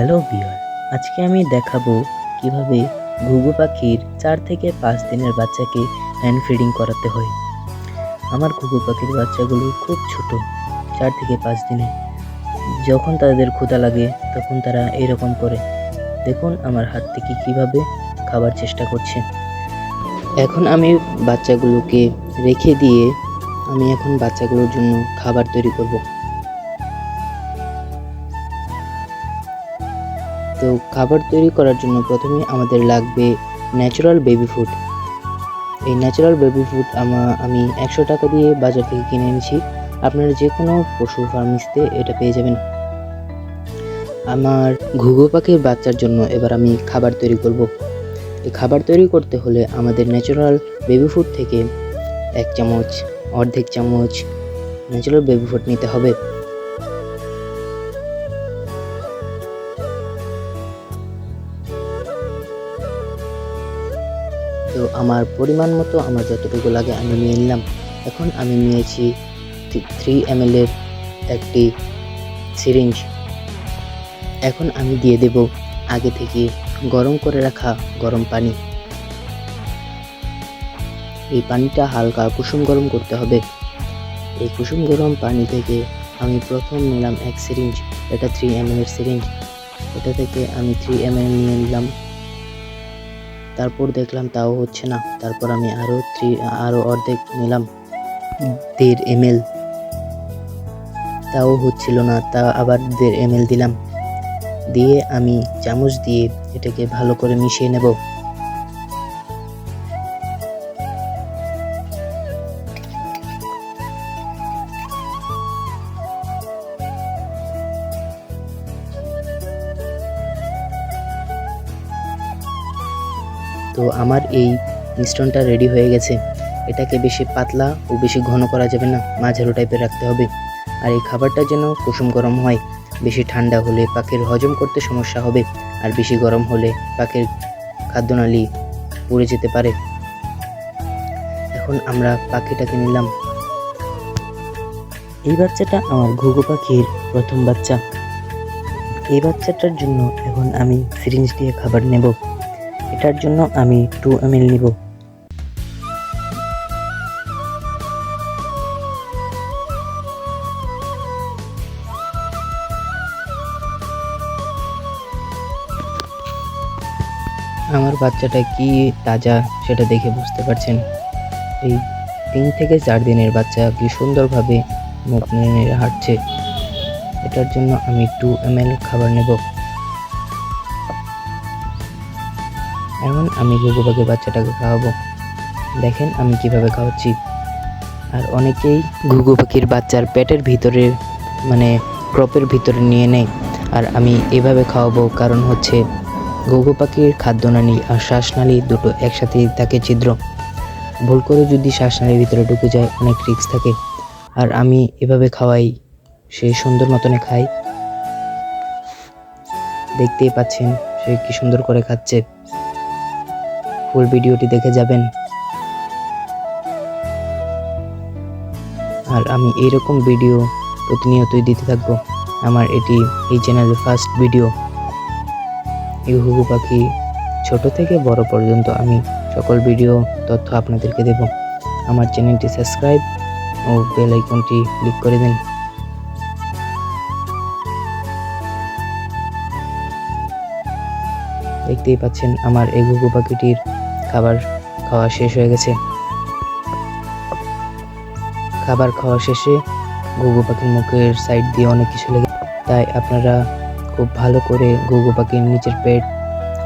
Hello বিয়ার আজকে আমি দেখাবো কীভাবে ঘুঘু পাখির চার থেকে পাঁচ দিনের বাচ্চাকে হ্যান্ড ফিডিং করাতে হয়। আমার ঘুঘু পাখির বাচ্চাগুলো খুব ছোট, চার থেকে পাঁচ দিনে। যখন তাদের ক্ষুধা লাগে, তখন তারা এরকম করে, দেখুন আমার হাত থেকে কীভাবে খাবার চেষ্টা করছে। এখন আমি বাচ্চাগুলোকে রেখে দিয়ে আমি এখন বাচ্চাগুলোর জন্য খাবার তৈরি করব। তো খাবার তৈরি করার জন্য প্রথমে আমাদের লাগবে ন্যাচারাল বেবি ফুড এই ন্যাচারাল বেবি ফুড আমা, আমি একশো টাকা দিয়ে বাজার থেকে কিনে এনেছি। আপনারা যে কোনো পশু ফার্মেসিতে এটা পেয়ে যাবেন। আমার ঘুঘু পাখির বাচ্চার জন্য এবার আমি খাবার তৈরি করব। এই খাবার তৈরি করতে হলে আমাদের ন্যাচারাল বেবি ফুড থেকে এক চামচ, অর্ধেক চামচ ন্যাচারাল বেবি ফুড নিতে হবে। তো আমার পরিমাণ মতো আমার যতটুকু লাগে আমি নিয়ে নিলাম। এখন আমি নিয়েছি থ্রি এম এর একটি সিরিঞ্জ এখন আমি দিয়ে দেব আগে থেকে গরম করে রাখা গরম পানি। এই পানিটা হালকা কুসুম গরম করতে হবে। এই কুসুম গরম পানি থেকে আমি প্রথম নিলাম এক সিরিঞ্জ এটা থ্রি এম এর সিরিঞ্জ এটা থেকে আমি থ্রি এম নিয়ে নিলাম। তারপর দেখলাম তাও হচ্ছে না। তারপর আমি আরও থ্রি আরও অর্ধেক নিলাম। দেড় এম তাও হচ্ছিল না, তা আবার দেড় এম দিলাম। দিয়ে আমি চামচ দিয়ে এটাকে ভালো করে মিশিয়ে নেব। তো আমার এই মিশ্রণটা রেডি হয়ে গেছে। এটাকে বেশি পাতলা ও বেশি ঘন করা যাবে না মাঝারো টাইপের রাখতে হবে। আর এই খাবারটা যেন কুসুম গরম হয়, বেশি ঠান্ডা হলে পাখির হজম করতে সমস্যা হবে, আর বেশি গরম হলে পাখির খাদ্যনালী পুড়ে যেতে পারে। এখন আমরা পাখিটাকে নিলাম। এই বাচ্চাটা আমার ঘুঘু পাখির প্রথম বাচ্চা। এই বাচ্চাটার জন্য এখন আমি সিরিঞ্জ দিয়ে খাবার নেব। এটার জন্য আমি টু এম এল নিব। আমার বাচ্চাটা কি তাজা সেটা দেখে বুঝতে পারছেন? এই তিন থেকে চার দিনের বাচ্চা কি সুন্দরভাবে মুখ নেড়ে হাঁটছে? এটার জন্য আমি টু এম খাবার নেব। এখন আমি ঘুঘু পাখির বাচ্চাটাকে খাওয়াবো। দেখেন আমি কীভাবে খাওয়াচ্ছি। আর অনেকেই ঘুঘু পাখির বাচ্চার পেটের ভিতরে মানে ক্রপের ভিতরে নিয়ে নেয়। আর আমি এভাবে খাওয়াবো কারণ হচ্ছে ঘুঘু পাখির খাদ্যনালী আর শ্বাসনালী দুটো একসাথেই থাকে ছিদ্র। ভুল করে যদি শ্বাসনালীর ভিতরে ঢুকে যায়, অনেক রিস্ক থাকে। আর আমি এভাবে খাওয়াই, সে সুন্দর মতনে খায়। দেখতেই পাচ্ছেন সে কি সুন্দর করে খাচ্ছে। ফুল ভিডিওটি দেখে যাবেন। আর আমি এইরকম ভিডিও প্রতিনিয়তই দিতে থাকব। আমার এটি এই চ্যানেলের ফার্স্ট ভিডিও এই হুহু পাখি ছোট থেকে বড় পর্যন্ত আমি সকল ভিডিও তথ্য আপনাদেরকে দেব। আমার চ্যানেলটি সাবস্ক্রাইব ও বেল আইকনটি ক্লিক করে দিন। দেখতেই পাচ্ছেন আমার এই ঘুঘু পাখিটির খাবার খাওয়া শেষ হয়ে গেছে। খাবার খাওয়া শেষে ঘুঘু পাখির মুখের সাইড দিয়ে অনেক কিছু লেগে তাই আপনারা খুব ভালো করে ঘুঘু পাখির নিচের পেট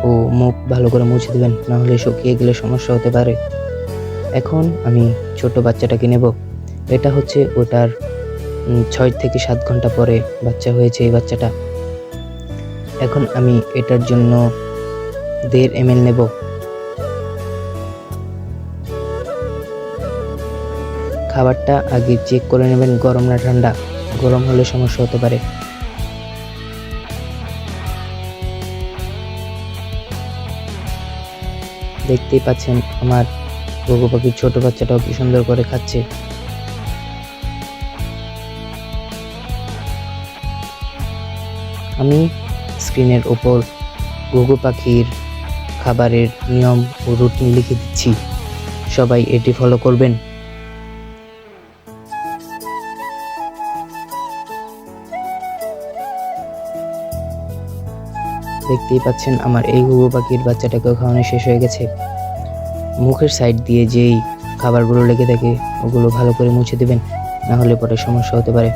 ও মুখ ভালো করে মুছে দেবেন নাহলে শুকিয়ে গেলে সমস্যা হতে পারে। এখন আমি ছোট বাচ্চাটাকে নেব। এটা হচ্ছে ওটার ছয় থেকে সাত ঘণ্টা পরে বাচ্চা হয়েছে এই বাচ্চাটা। এখন আমি এটার জন্য দেড় এম নেব। খাবারটা আগে চেক করে নেবেন, গরম না ঠান্ডা। গরম হলে সমস্যা হতে পারে। দেখতেই পাচ্ছেন আমার ঘুঘু পাখির ছোট বাচ্চাটাও কি সুন্দর করে খাচ্ছে। আমি স্ক্রিনের ওপর ঘুঘু পাখির খাবারের নিয়ম ও রুটিন লিখে দিচ্ছি। সবাই এটি ফলো করবেন। দেখতেই পাচ্ছেন আমার এই ঘুঘু পাখির বাচ্চাটাকেও খাওয়ানো শেষ হয়ে গেছে। মুখের সাইড দিয়ে যেই খাবারগুলো লেগে থাকে, ওগুলো ভালো করে মুছে দেবেন, না হলে পরে সমস্যা হতে পারে।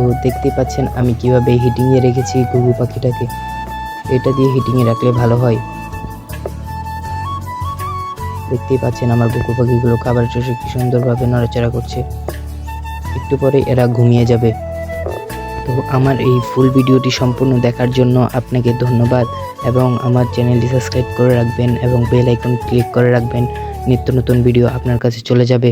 তো দেখতেই পাচ্ছেন আমি কীভাবে হিটিংয়ে রেখেছি ঘুঘু পাখিটাকে। এটা দিয়ে হিটিংয়ে রাখলে ভালো হয়। দেখতেই পাচ্ছেন আমার ঘুঘু পাখিগুলো খাবার চষে কি সুন্দরভাবে নড়াচড়া করছে। একটু পরে এরা ঘুমিয়ে যাবে। তো আমার এই ফুল ভিডিওটি সম্পূর্ণ দেখার জন্য আপনাকে ধন্যবাদ এবং আমার চ্যানেলটি সাবস্ক্রাইব করে রাখবেন এবং বেল আইকন ক্লিক করে রাখবেন। নিত্য নতুন ভিডিও আপনার কাছে চলে যাবে।